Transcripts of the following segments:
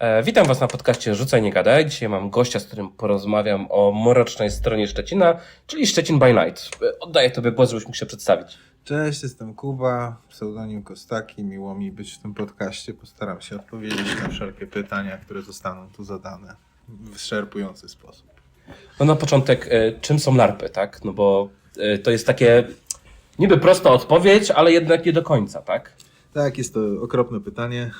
E, witam Was na podcaście Rzucaj Nie Gadaj. Dzisiaj mam gościa, z którym porozmawiam o mrocznej stronie Szczecina, czyli Szczecin by Night. E, Oddaję Tobie głos, żebyś mógł się przedstawić. Cześć, jestem Kuba, pseudonim Kostaki. Miło mi być w tym podcaście. Postaram się odpowiedzieć na wszelkie pytania, które zostaną tu zadane w wyczerpujący sposób. No na początek, e, czym są larpy, tak? No bo to jest takie niby prosta odpowiedź, ale jednak nie do końca, tak? Tak, jest to okropne pytanie.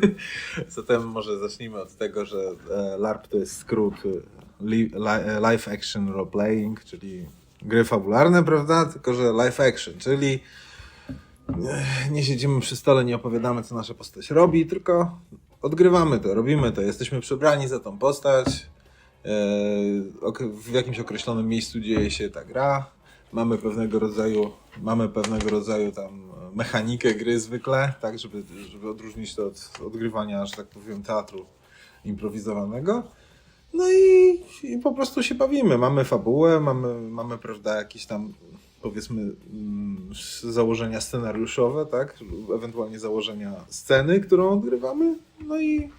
Zatem może zacznijmy od tego, że e, LARP to jest skrót e, e, Live Action Role Playing, czyli gry fabularne, prawda? Tylko, że live action, czyli nie siedzimy przy stole, nie opowiadamy, co nasza postać robi, tylko odgrywamy to, robimy to, jesteśmy przebrani za tą postać. W jakimś określonym miejscu dzieje się ta gra. Mamy pewnego rodzaju, mamy pewnego rodzaju tam mechanikę gry zwykle, tak, żeby, żeby odróżnić to od odgrywania, że tak powiem, teatru improwizowanego. No i, i po prostu się bawimy. Mamy fabułę, mamy, mamy prawda, jakieś tam powiedzmy mm, założenia scenariuszowe, tak? Ewentualnie założenia sceny, którą odgrywamy. No i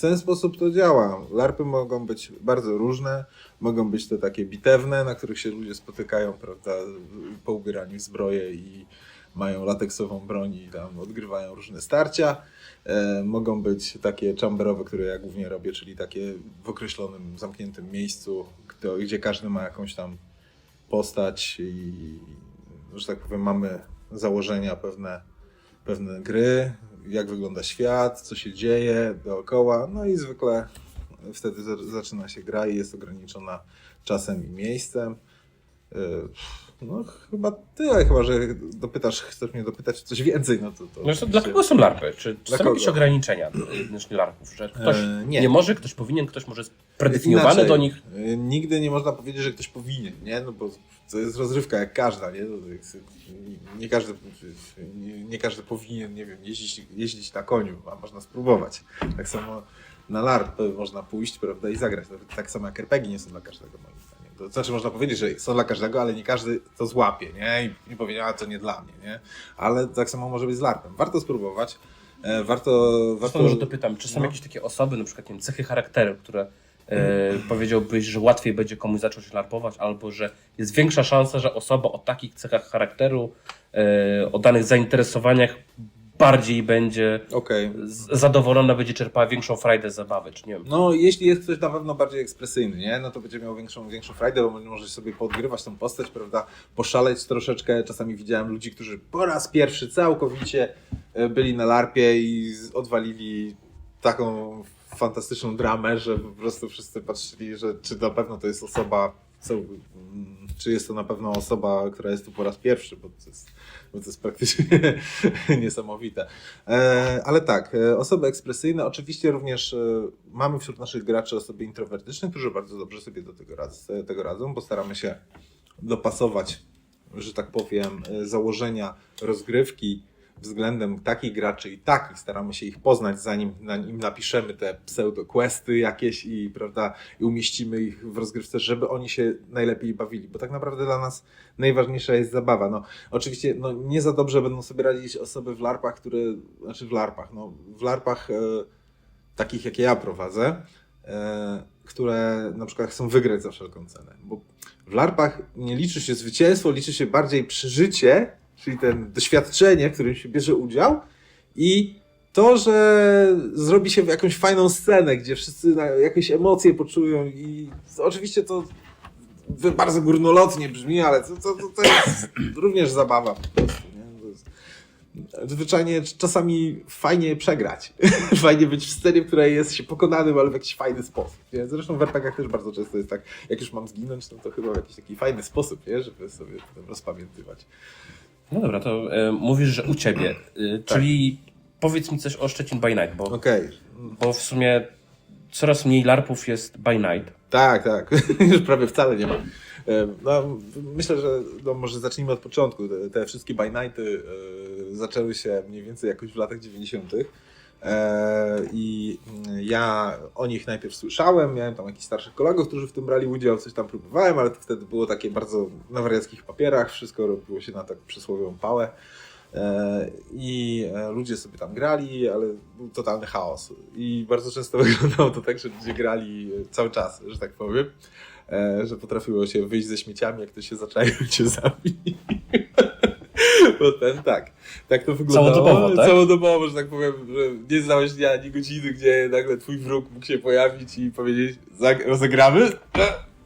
w ten sposób to działa. Larpy mogą być bardzo różne, mogą być to takie bitewne, na których się ludzie spotykają, prawda, poubierani w zbroje i mają lateksową broń i tam odgrywają różne starcia. E, mogą być takie chamberowe, które ja głównie robię, czyli takie w określonym, zamkniętym miejscu, kto, gdzie każdy ma jakąś tam postać i, że tak powiem, mamy założenia pewne, pewne gry, jak wygląda świat, co się dzieje dookoła, no i zwykle wtedy za- zaczyna się gra i jest ograniczona czasem i miejscem. E, No chyba tyle, chyba że dopytasz, chcesz mnie dopytać coś więcej, no to... to No to dla kogo są larpy? Czy, czy są jakieś kogo? ograniczenia odnośnie larpów? Że ktoś E, nie. nie. może, ktoś powinien, ktoś może jest predefiniowany Inaczej, do nich? y, Nigdy nie można powiedzieć, że ktoś powinien, nie? No bo to jest rozrywka jak każda, nie? Jest, nie, każdy, nie, nie każdy powinien, nie wiem, jeździć, jeździć na koniu, a można spróbować. Tak samo na LARP można pójść, prawda, i zagrać. Tak samo jak RPG nie są dla każdego, moim. To znaczy można powiedzieć, że są dla każdego, ale nie każdy to złapie, nie? I nie powie, a to nie dla mnie, nie? Ale tak samo może być z LARPem. Warto spróbować. e, Warto, Zresztą warto może dopytam, czy są no. jakieś takie osoby, na przykład nie wiem, cechy charakteru, które e, powiedziałbyś, że łatwiej będzie komuś zacząć larpować, albo że jest większa szansa, że osoba o takich cechach charakteru, e, o danych zainteresowaniach bardziej będzie z- zadowolona, będzie czerpała większą frajdę z zabawy, czy nie wiem. No, jeśli jest ktoś na pewno bardziej ekspresyjny, nie? No to będzie miał większą, większą frajdę, bo może sobie podgrywać tą postać, prawda? Poszaleć troszeczkę. Czasami widziałem ludzi, którzy po raz pierwszy całkowicie e, byli na larpie i odwalili taką fantastyczną dramę, że po prostu wszyscy patrzyli, że czy na pewno to jest osoba, co, mm, czy jest to na pewno osoba, która jest tu po raz pierwszy, bo to jest, bo to jest praktycznie niesamowite. E, ale tak, e, osoby ekspresyjne, oczywiście również e, mamy wśród naszych graczy osoby introwertyczne, którzy bardzo dobrze sobie do tego, raz, tego radzą, bo staramy się dopasować, że tak powiem, założenia rozgrywki względem takich graczy i takich. Staramy się ich poznać, zanim na nim napiszemy te pseudo-questy jakieś i, prawda, i umieścimy ich w rozgrywce, żeby oni się najlepiej bawili, bo tak naprawdę dla nas najważniejsza jest zabawa. No, oczywiście no, nie za dobrze będą sobie radzić osoby w larpach, które, znaczy w larpach, no, w larpach e, takich, jakie ja prowadzę, e, które na przykład chcą wygrać za wszelką cenę, bo w larpach nie liczy się zwycięstwo, liczy się bardziej przeżycie, czyli ten doświadczenie, w którym się bierze udział i to, że zrobi się jakąś fajną scenę, gdzie wszyscy jakieś emocje poczują i oczywiście to bardzo górnolotnie brzmi, ale to, to, to, jest również zabawa po prostu. Zwyczajnie czasami fajnie przegrać. fajnie być w scenie, w której jest się pokonanym, ale w jakiś fajny sposób. Nie? Zresztą w RPGach też bardzo często jest tak, jak już mam zginąć, no to chyba w jakiś taki fajny sposób, nie? żeby sobie rozpamiętywać. No dobra, to e, mówisz, że u Ciebie, e, czyli powiedz mi coś o Szczecin by Night, bo, Okej. bo w sumie coraz mniej larpów jest by Night. Tak, tak. Już prawie wcale nie ma. E, No, myślę, że no, może zacznijmy od początku. Te, te wszystkie by nighty e, zaczęły się mniej więcej jakoś w latach 90. E, I mm, ja o nich najpierw słyszałem, miałem tam jakichś starszych kolegów, którzy w tym brali udział, coś tam próbowałem, ale to wtedy było takie bardzo na wariackich papierach, wszystko robiło się na tak przysłowiową pałę. E, I e, ludzie sobie tam grali, ale był totalny chaos. I bardzo często wyglądało to tak, że ludzie grali cały czas, że tak powiem. Że potrafiło się wyjść ze śmieciami, jak to się zaczaił cię zabić. Bo ten tak. Tak to wyglądało. Całodobowo, tak? Całodobowo, że tak powiem, że nie znałeś dnia ani godziny, gdzie nagle twój wróg mógł się pojawić i powiedzieć, "Zag- rozegramy?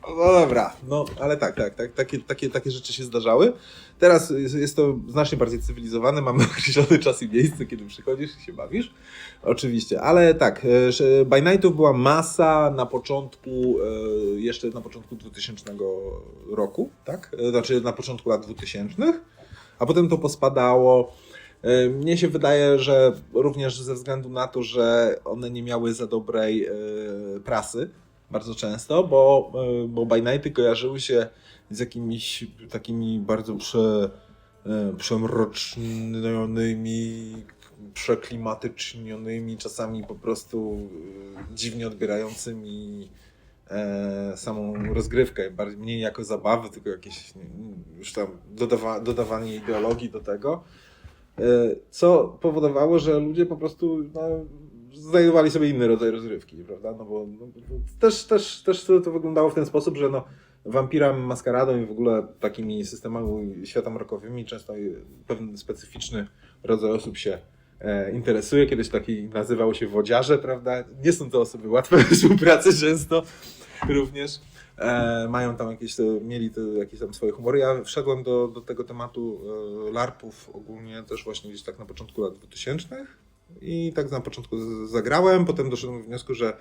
No dobra, no ale tak, tak, tak takie, takie, takie rzeczy się zdarzały. Teraz jest, jest to znacznie bardziej cywilizowane, mamy określony czas i miejsce, kiedy przychodzisz i się bawisz. Oczywiście, ale tak, e, że By Nightów była masa na początku, e, jeszcze na początku 2000 roku, tak? E, Znaczy na początku lat 2000, a potem to pospadało. E, Mnie się wydaje, że również ze względu na to, że one nie miały za dobrej e, prasy bardzo często, bo, e, bo By Nighty kojarzyły się z jakimiś takimi bardzo prze, przemrocznionymi, przeklimatycznionymi, czasami po prostu dziwnie odbierającymi e, samą rozgrywkę, bardziej mniej jako zabawy, tylko jakieś już tam dodawa, dodawanie ideologii do tego. E, Co powodowało, że ludzie po prostu no, znajdowali sobie inny rodzaj rozrywki, prawda? No bo no, też, też, też to, to wyglądało w ten sposób, że no, wampirem, maskaradą i w ogóle takimi systemami światomrokowymi często pewien specyficzny rodzaj osób się interesuje. Kiedyś taki nazywał się wodziarze, prawda? Nie są to osoby łatwe we współpracy często również. E, mają tam jakieś, mieli te, jakieś tam swoje humory. Ja wszedłem do, do tego tematu e, larpów ogólnie też właśnie gdzieś tak na początku lat 2000 i tak na początku zagrałem, potem doszedłem do wniosku, że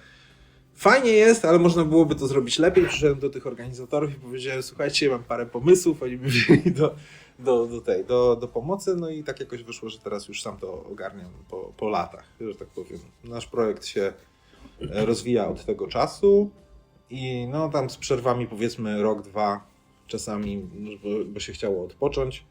fajnie jest, ale można byłoby to zrobić lepiej. Przyszedłem do tych organizatorów i powiedziałem, słuchajcie, mam parę pomysłów, oni mi wzięli do, do, do tej, do, do pomocy, no i tak jakoś wyszło, że teraz już sam to ogarniam po, po latach, że tak powiem. Nasz projekt się e, rozwija od tego czasu i no tam z przerwami powiedzmy rok, dwa czasami, no, bo, bo się chciało odpocząć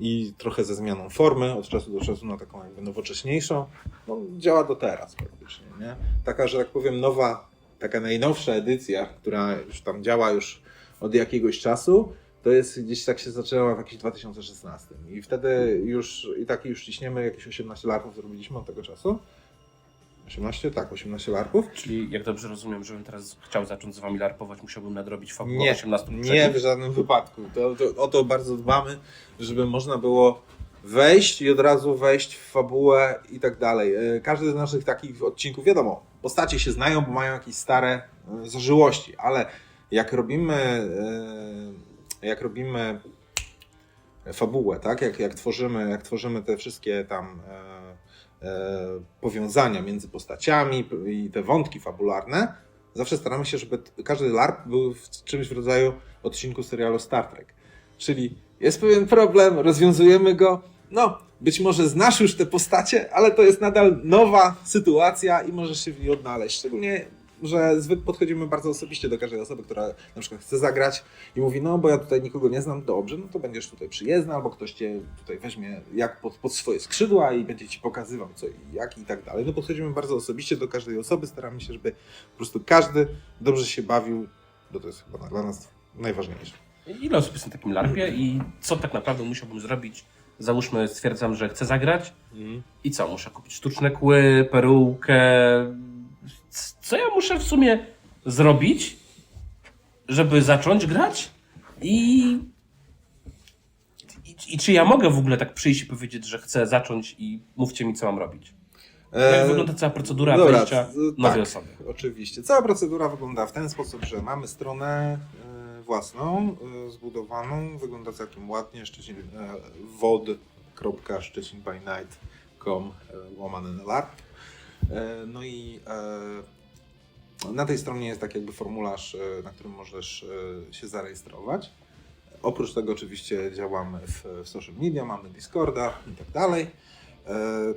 i trochę ze zmianą formy od czasu do czasu na taką jakby nowocześniejszą. No, działa do teraz praktycznie, nie? Taka, że tak powiem, nowa, taka najnowsza edycja, która już tam działa już od jakiegoś czasu, to jest gdzieś tak się zaczęła w jakimś 2016. I wtedy już, i tak już ciśniemy, jakieś 18 larpów zrobiliśmy od tego czasu. 18? Tak, 18 larpów. Czyli jak dobrze rozumiem, żebym teraz chciał zacząć z wami larpować, musiałbym nadrobić fabułę Nie, 18 Nie, w żadnym wypadku. To, to, o to bardzo dbamy, żeby można było wejść i od razu wejść w fabułę i tak dalej. E, Każdy z naszych takich odcinków, wiadomo, postacie się znają, bo mają jakieś stare e, zażyłości, ale jak robimy, e, jak robimy fabułę, tak? Jak, jak, tworzymy, jak tworzymy te wszystkie tam e, e, powiązania między postaciami i te wątki fabularne, zawsze staramy się, żeby każdy LARP był w czymś w rodzaju odcinku serialu Star Trek. Czyli jest pewien problem, rozwiązujemy go. No, być może znasz już te postacie, ale to jest nadal nowa sytuacja i możesz się w niej odnaleźć. Szczególnie, że zwykle podchodzimy bardzo osobiście do każdej osoby, która na przykład chce zagrać i mówi, no bo ja tutaj nikogo nie znam, dobrze, no to będziesz tutaj przyjezdny, albo ktoś cię tutaj weźmie jak pod, pod swoje skrzydła i będzie ci pokazywał co i jak i tak dalej. No podchodzimy bardzo osobiście do każdej osoby, staramy się, żeby po prostu każdy dobrze się bawił, bo to jest chyba dla nas najważniejsze. Ile osób jest na takim larpie i co tak naprawdę musiałbym zrobić? Załóżmy, stwierdzam, że chcę zagrać i co? Muszę kupić sztuczne kły, perukę. Co ja muszę w sumie zrobić, żeby zacząć grać? I, i, i czy ja mogę w ogóle tak przyjść i powiedzieć, że chcę zacząć i mówcie mi, co mam robić? Jak E, wygląda cała procedura dobra, wejścia nowej tak. osoby? Oczywiście. Cała procedura wygląda w ten sposób, że mamy stronę e, własną, e, zbudowaną, wygląda całkiem ładnie, Szczecin, wod.szczecinbynight.com łamane na LARP. No i na tej stronie jest tak jakby formularz, e, na którym możesz e, się zarejestrować. Oprócz tego oczywiście działamy w, w social media, mamy Discorda i tak dalej. E,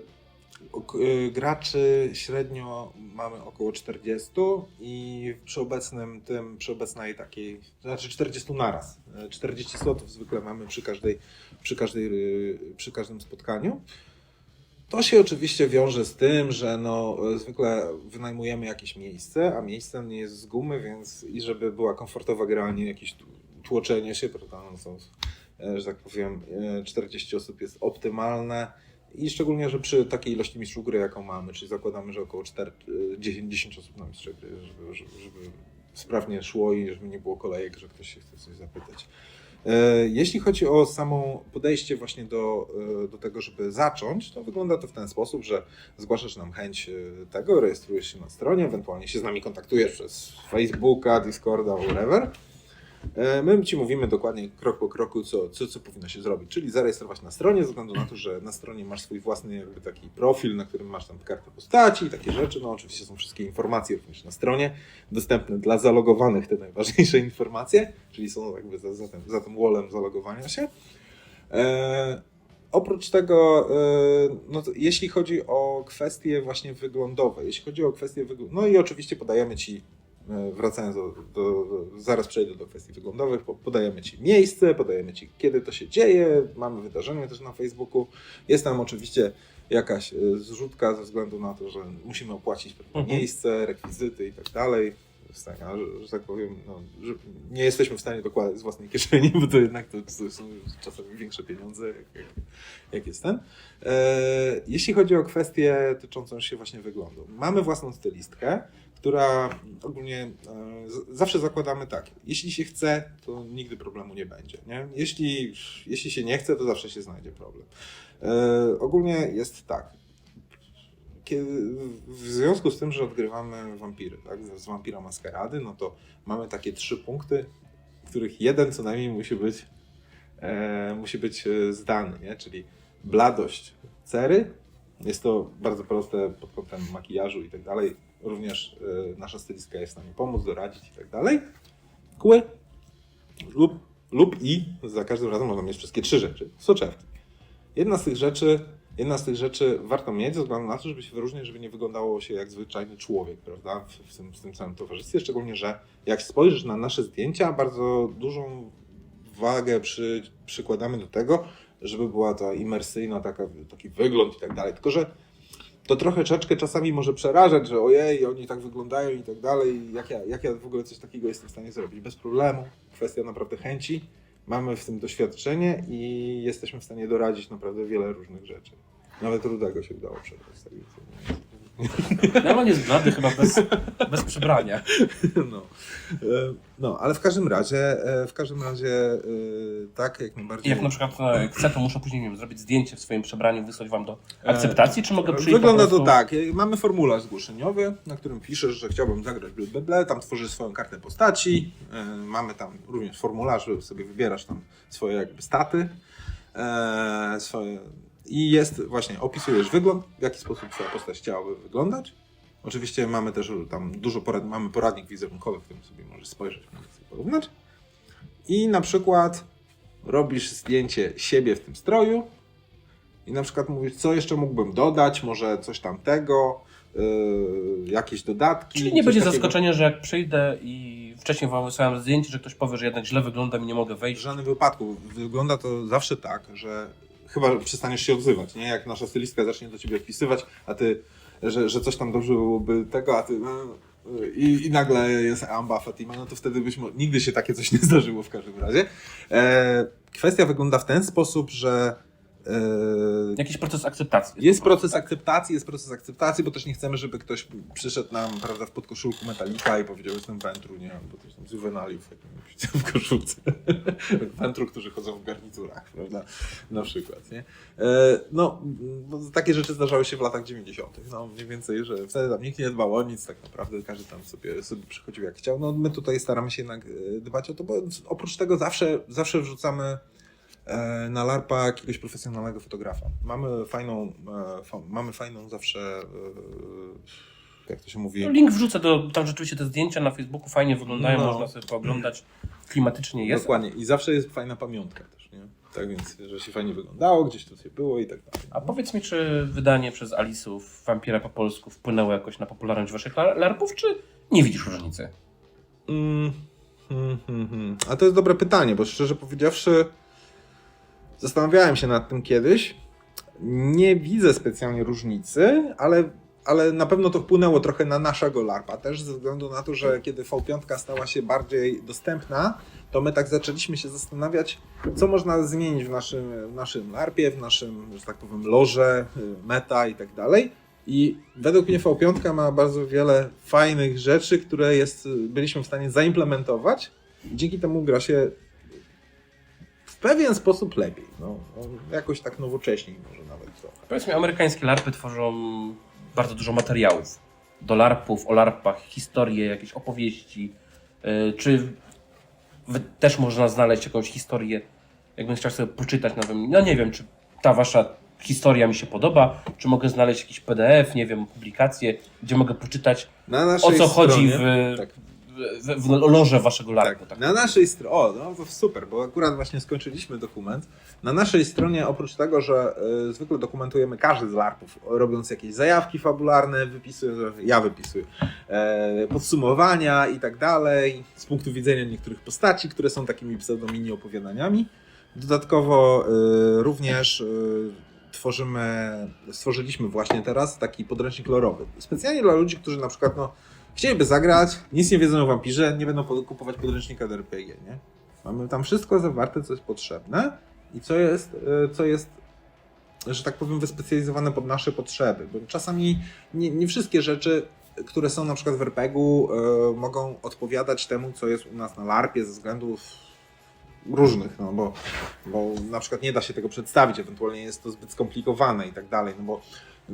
Graczy średnio mamy około 40 i przy obecnym tym, przy obecnej takiej, znaczy 40 naraz. E, 40 slotów zwykle mamy przy każdej, przy każdej, przy każdym spotkaniu. To się oczywiście wiąże z tym, że no, e, zwykle wynajmujemy jakieś miejsce, a miejsce nie jest z gumy, więc i żeby była komfortowa gra, nie jakieś tłoczenie się, prawda, no, są e, że tak powiem, e, 40 osób jest optymalne. I szczególnie, że przy takiej ilości mistrzów gry, jaką mamy, czyli zakładamy, że około 4, e, 10, 10 osób na mistrza gry, żeby, żeby, żeby sprawnie szło i żeby nie było kolejek, że ktoś się chce coś zapytać. E, Jeśli chodzi o samo podejście właśnie do, e, do tego, żeby zacząć, to wygląda to w ten sposób, że zgłaszasz nam chęć e, tego, rejestrujesz się na stronie, ewentualnie się z nami kontaktujesz przez Facebooka, Discorda, whatever. E, My Ci mówimy dokładnie krok po kroku, co, co, co powinno się zrobić, czyli zarejestrować na stronie, ze względu na to, że na stronie masz swój własny jakby taki profil, na którym masz tam kartę postaci i takie rzeczy. No oczywiście są wszystkie informacje również na stronie, dostępne dla zalogowanych te najważniejsze informacje, czyli są jakby za, za, tym, za tym wallem zalogowania się. E, oprócz tego, e, no jeśli chodzi o kwestie właśnie wyglądowe, jeśli chodzi o kwestie wyglądowe, no i oczywiście podajemy Ci, wracając do, do, do, zaraz przejdę do kwestii wyglądowych, po- podajemy Ci miejsce, podajemy Ci kiedy to się dzieje, mamy wydarzenie też na Facebooku, jest tam oczywiście jakaś e, zrzutka ze względu na to, że musimy opłacić pewne Mhm. miejsce, rekwizyty i tak dalej. Że, że tak powiem, no, że nie jesteśmy w stanie dokładać z własnej kieszeni, bo to jednak to, to są czasami większe pieniądze, jak, jak, jest ten. E, jeśli chodzi o kwestię dotyczącą się właśnie wyglądu, mamy własną stylistkę, która ogólnie e, zawsze zakładamy tak, jeśli się chce, to nigdy problemu nie będzie. Nie? Jeśli, jeśli się nie chce, to zawsze się znajdzie problem. E, ogólnie jest tak. W związku z tym, że odgrywamy wampiry, tak, z wampira maskarady, no to mamy takie trzy punkty, których jeden co najmniej musi być, e, musi być e, zdany, nie? czyli bladość cery. Jest to bardzo proste pod kątem makijażu i tak dalej. Również e, nasza stylistka jest w stanie pomóc, doradzić i tak dalej. Kły lub, lub i za każdym razem można mieć wszystkie trzy rzeczy. Soczewki. Jedna z tych rzeczy, jedna z tych rzeczy warto mieć ze względu na to, żeby się wyróżniać, żeby nie wyglądało się jak zwyczajny człowiek, prawda, w, w, tym, w tym całym towarzystwie, szczególnie, że jak spojrzysz na nasze zdjęcia, bardzo dużą wagę przy, przykładamy do tego, żeby była ta imersyjna, taka, taki wygląd i tak dalej, tylko że to trochę czeczkę czasami może przerażać, że ojej, oni tak wyglądają i tak dalej, jak ja, jak ja w ogóle coś takiego jestem w stanie zrobić, bez problemu, kwestia naprawdę chęci, mamy w tym doświadczenie i jesteśmy w stanie doradzić naprawdę wiele różnych rzeczy. Nawet rudego się udało przebrać. Więc, No on jest blady chyba bez, bez przebrania. no. E, no, ale w każdym razie, e, w każdym razie e, tak, jak I najbardziej. jak na przykład chcę, to muszę później nie wiem, zrobić zdjęcie w swoim przebraniu, wysłać wam do akceptacji, czy mogę przyjść Wygląda prostu... to tak. Mamy formularz zgłoszeniowy, na którym piszesz, że chciałbym zagrać ble, tam tworzysz swoją kartę postaci. Mamy tam również formularz, sobie wybierasz tam swoje jakby staty. Swoje... I jest właśnie, opisujesz wygląd, w jaki sposób twoja postać chciałaby wyglądać. Oczywiście mamy też tam dużo porad... mamy poradnik wizerunkowy, w którym sobie możesz spojrzeć, możesz sobie porównać. I na przykład robisz zdjęcie siebie w tym stroju, i na przykład mówisz, co jeszcze mógłbym dodać, może coś tamtego, yy, jakieś dodatki. Czyli nie będzie takiego. zaskoczenia, że jak przyjdę i wcześniej wam wysłałem zdjęcie, że ktoś powie, że jednak źle wyglądam i nie mogę W wejść. żadnym wypadku. Wygląda to zawsze tak, że chyba przestaniesz się odzywać, nie? Jak nasza stylistka zacznie do ciebie wpisywać, a ty, że, że coś tam dobrze byłoby tego, a ty... No, i, I nagle jest Amba Fatima, no to wtedy byśmy. Nigdy się takie coś nie zdarzyło w każdym razie. E, kwestia wygląda w ten sposób, że. E, Jakiś proces akceptacji. Jest prostu, proces akceptacji, jest proces akceptacji, bo też nie chcemy, żeby ktoś przyszedł nam, prawda, w podkoszulku Metallica i powiedział, jestem Wentru, nie wiem, bo to są z Juvenaliów w koszulce. Wentru, którzy chodzą w garniturach, prawda, na przykład, nie? E, no, no, takie rzeczy zdarzały się w latach 90., no mniej więcej, że wtedy tam nikt nie dbał o nic, tak naprawdę każdy tam sobie, sobie przychodził jak chciał. No my tutaj staramy się jednak e, dbać o to, bo oprócz tego zawsze, zawsze wrzucamy na LARPA jakiegoś profesjonalnego fotografa. Mamy fajną, e, mamy fajną zawsze, e, jak to się mówi, No, link wrzucę do, tam rzeczywiście te zdjęcia na Facebooku fajnie wyglądają, No. można sobie pooglądać. Klimatycznie jest. Dokładnie. I zawsze jest fajna pamiątka też, nie? Tak więc, że się fajnie wyglądało, gdzieś to się było i tak dalej. A powiedz mi, czy wydanie przez Alisów Wampira po polsku wpłynęło jakoś na popularność waszych lar- larpów, czy nie widzisz różnicy? Mm, hmm, hmm. A to jest dobre pytanie, bo szczerze powiedziawszy, zastanawiałem się nad tym kiedyś. Nie widzę specjalnie różnicy, ale, ale na pewno to wpłynęło trochę na naszego LARPa też, ze względu na to, że kiedy V5 stała się bardziej dostępna, to my tak zaczęliśmy się zastanawiać, co można zmienić w naszym, w naszym LARPie, w naszym, że tak powiem, loże, y, meta i tak dalej. I według mnie V5 ma bardzo wiele fajnych rzeczy, które jest, byliśmy w stanie zaimplementować. Dzięki temu gra się pewien sposób lepiej. No, no, jakoś tak nowocześniej może nawet trochę. Powiedzmy, amerykańskie larpy tworzą bardzo dużo materiałów do larpów, o larpach, historie, jakieś opowieści. Yy, Czy też można znaleźć jakąś historię, jakbym chciał sobie poczytać, no, wiem, no nie wiem, czy ta wasza historia mi się podoba, czy mogę znaleźć jakiś PDF, nie wiem, publikację, gdzie mogę poczytać, o co chodzi stronie- w, tak. W, w loże waszego larpu. Tak, Tak. na naszej stronie, o, no super, bo akurat właśnie skończyliśmy dokument. Na naszej stronie, oprócz tego, że y, zwykle dokumentujemy każdy z LARPów, robiąc jakieś zajawki fabularne, wypisuję, ja wypisuję, e, podsumowania i tak dalej, z punktu widzenia niektórych postaci, które są takimi pseudo-mini opowiadaniami. Dodatkowo y, również y, tworzymy, stworzyliśmy właśnie teraz taki podręcznik lorowy. Specjalnie dla ludzi, którzy na przykład no, chcieliby zagrać, nic nie wiedzą o wampirze, nie będą po- kupować podręcznika do RPG, nie? Mamy tam wszystko zawarte, co jest potrzebne i co jest, y, co jest że tak powiem, wyspecjalizowane pod nasze potrzeby. Bo czasami nie, nie wszystkie rzeczy, które są na przykład w RPG-u, y, mogą odpowiadać temu, co jest u nas na LARPie ze względów różnych, no bo, bo na przykład nie da się tego przedstawić, ewentualnie jest to zbyt skomplikowane i tak dalej, no bo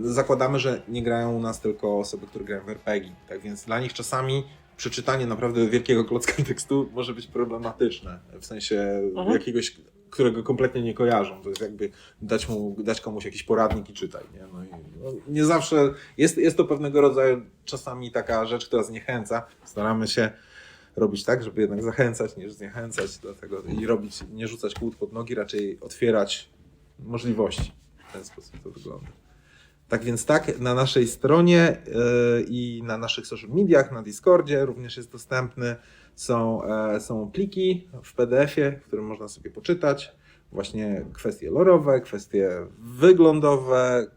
zakładamy, że nie grają u nas tylko osoby, które grają w RPG, tak więc dla nich czasami przeczytanie naprawdę wielkiego klocka tekstu może być problematyczne, w sensie Mhm. jakiegoś, którego kompletnie nie kojarzą, to jest jakby dać, mu, dać komuś jakiś poradnik i czytaj, nie? No i, no, nie zawsze, jest, jest to pewnego rodzaju czasami taka rzecz, która zniechęca, staramy się robić tak, żeby jednak zachęcać niż zniechęcać, dlatego i robić, nie rzucać kłód pod nogi, raczej otwierać możliwości. W ten sposób to wygląda. Tak więc tak, na naszej stronie yy, i na naszych social mediach, na Discordzie również jest dostępny. Są, e, są pliki w PDF-ie, w którym można sobie poczytać. Właśnie kwestie lorowe, kwestie wyglądowe.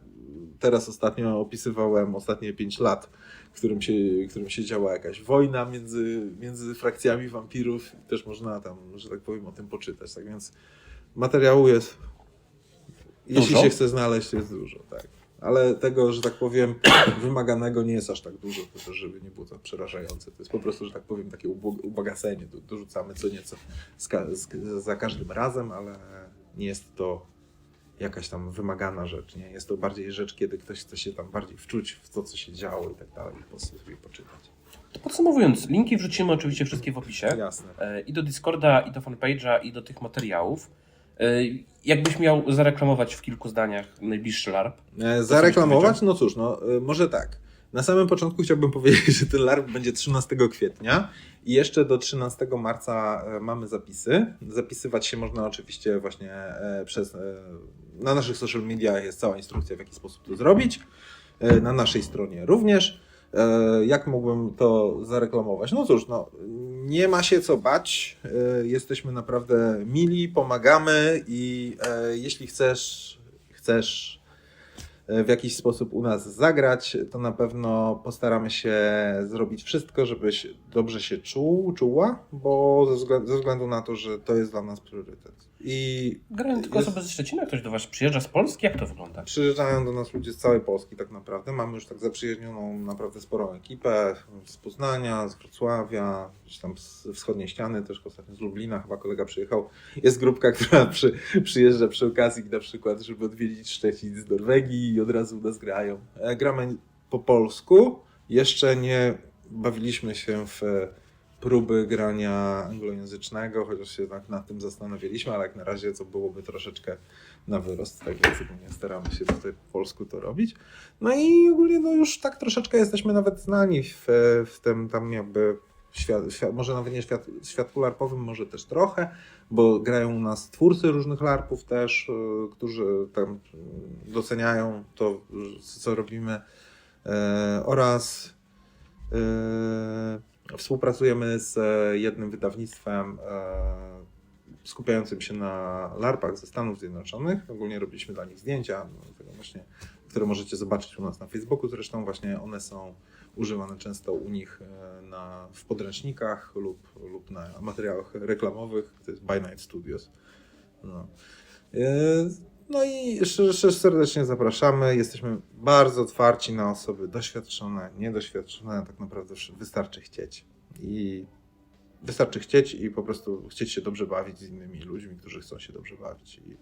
Teraz ostatnio opisywałem ostatnie 5 lat, w którym się, w którym się działa jakaś wojna między, między frakcjami wampirów. Też można tam, że tak powiem, o tym poczytać. Tak więc materiału jest. Jeśli Dużo? się chce znaleźć, jest dużo, tak. Ale tego, że tak powiem, wymaganego nie jest aż tak dużo, to też, żeby nie było to przerażające. To jest po prostu, że tak powiem, takie ubog- ubogacenie. Do- Dorzucamy co nieco za każdym razem, ale nie jest to jakaś tam wymagana rzecz. Nie? Jest to bardziej rzecz, kiedy ktoś chce się tam bardziej wczuć w to, co się działo i tak dalej, i po prostu sobie poczytać. To podsumowując, linki wrzucimy oczywiście wszystkie w opisie. Jasne. E, I do Discorda, i do fanpage'a, i do tych materiałów. E, Jakbyś miał zareklamować w kilku zdaniach najbliższy LARP? E, Zareklamować? No cóż, no e, może tak. Na samym początku chciałbym powiedzieć, że ten LARP będzie 13 kwietnia i jeszcze do 13 marca mamy zapisy. Zapisywać się można oczywiście właśnie przez. Na naszych social mediach jest cała instrukcja, w jaki sposób to zrobić. Na naszej stronie również. E, Jak mógłbym to zareklamować? No cóż, no, nie ma się co bać. E, Jesteśmy naprawdę mili, pomagamy i e, jeśli chcesz, chcesz w jakiś sposób u nas zagrać, to na pewno postaramy się zrobić wszystko, żebyś dobrze się czuł, czuła, bo ze względu na to, że to jest dla nas priorytet. I Grają tylko Jest- osoby ze Szczecina? Ktoś do Was przyjeżdża z Polski? Jak to wygląda? Przyjeżdżają do nas ludzie z całej Polski tak naprawdę. Mamy już tak zaprzyjaźnioną naprawdę sporą ekipę z Poznania, z Wrocławia, gdzieś tam z wschodniej ściany, też ostatnio z Lublina chyba kolega przyjechał. Jest grupka, która przy, przyjeżdża przy okazji na przykład, żeby odwiedzić Szczecin z Norwegii i od razu u nas grają. E, Gramy po polsku. Jeszcze nie bawiliśmy się w próby grania anglojęzycznego, chociaż się tak nad tym zastanawialiśmy, ale jak na razie to byłoby troszeczkę na wyrost, tak więc ogólnie staramy się tutaj po polsku to robić. No i ogólnie no już tak troszeczkę jesteśmy nawet znani w, w tym tam jakby świat, świat, może nawet nie świat, światku larpowym, może też trochę, bo grają u nas twórcy różnych larpów też, y, którzy tam y, doceniają to, y, co robimy e, oraz e, współpracujemy z e, jednym wydawnictwem e, skupiającym się na larpach ze Stanów Zjednoczonych. Ogólnie robiliśmy dla nich zdjęcia, no, właśnie które możecie zobaczyć u nas na Facebooku. Zresztą właśnie one są używane często u nich e, na, w podręcznikach lub, lub na materiałach reklamowych. To jest By Night Studios. No, no i serdecznie zapraszamy. Jesteśmy bardzo otwarci na osoby doświadczone, niedoświadczone. Tak naprawdę wystarczy chcieć. I wystarczy chcieć i po prostu chcieć się dobrze bawić z innymi ludźmi, którzy chcą się dobrze bawić. I,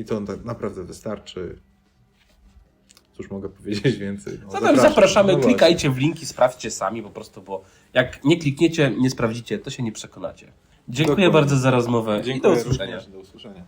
i to tak naprawdę wystarczy. Cóż mogę powiedzieć więcej? No, Zatem zapraszam. zapraszamy, No klikajcie w linki, sprawdźcie sami po prostu, bo jak nie klikniecie, nie sprawdzicie, to się nie przekonacie. Dziękuję Dokładnie. bardzo za rozmowę Dziękuję i do usłyszenia. również. Do usłyszenia.